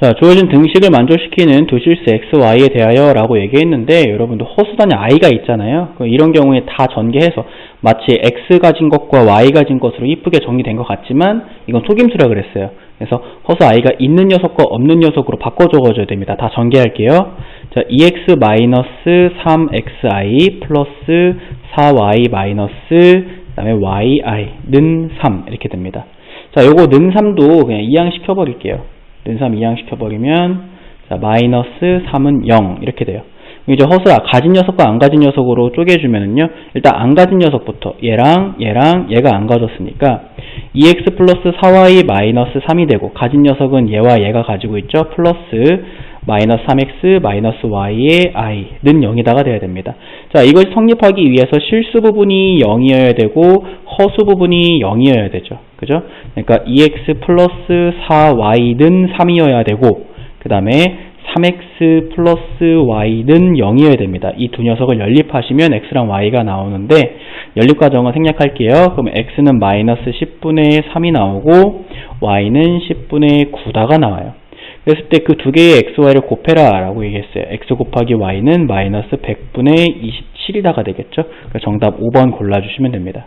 자, 주어진 등식을 만족시키는 두 실수 x, y에 대하여 라고 얘기했는데 여러분도 허수단에 i가 있잖아요. 이런 경우에 다 전개해서 마치 x 가 진 것과 y 가 진 것으로 이쁘게 정리된 것 같지만 이건 속임수라 그랬어요. 그래서 허수 i가 있는 녀석과 없는 녀석으로 바꿔 적어줘야 됩니다. 다 전개할게요. 자, 2x 마이너스 3xi 플러스 4y 마이너스 그다음에 yi 는 3 이렇게 됩니다. 자, 요거 는 3도 그냥 이항시켜 버릴게요. 는3 이항시켜 버리면 자, 마이너스 3은 0 이렇게 돼요. 이제 허수야 가진 녀석과 안 가진 녀석으로 쪼개주면은요 일단 안 가진 녀석부터 얘랑 얘랑 얘가 안 가졌으니까 2x 플러스 4y 마이너스 3이 되고 가진 녀석은 얘와 얘가 가지고 있죠? 플러스 마이너스 3x 마이너스 y의 i는 0이다가 돼야 됩니다 자 이걸 성립하기 위해서 실수 부분이 0이어야 되고 허수 부분이 0이어야 되죠 그죠 그러니까 2x 플러스 4y는 3이어야 되고 그 다음에 3x 플러스 y는 0이어야 됩니다. 이 두 녀석을 연립하시면 x랑 y가 나오는데 연립 과정을 생략할게요. 그럼 x는 마이너스 10분의 3이 나오고 y는 10분의 9다가 나와요. 그랬을 때 그 두 개의 x, y를 곱해라 라고 얘기했어요. x 곱하기 y는 마이너스 100분의 27이다가 되겠죠. 그러니까 정답 5번 골라주시면 됩니다.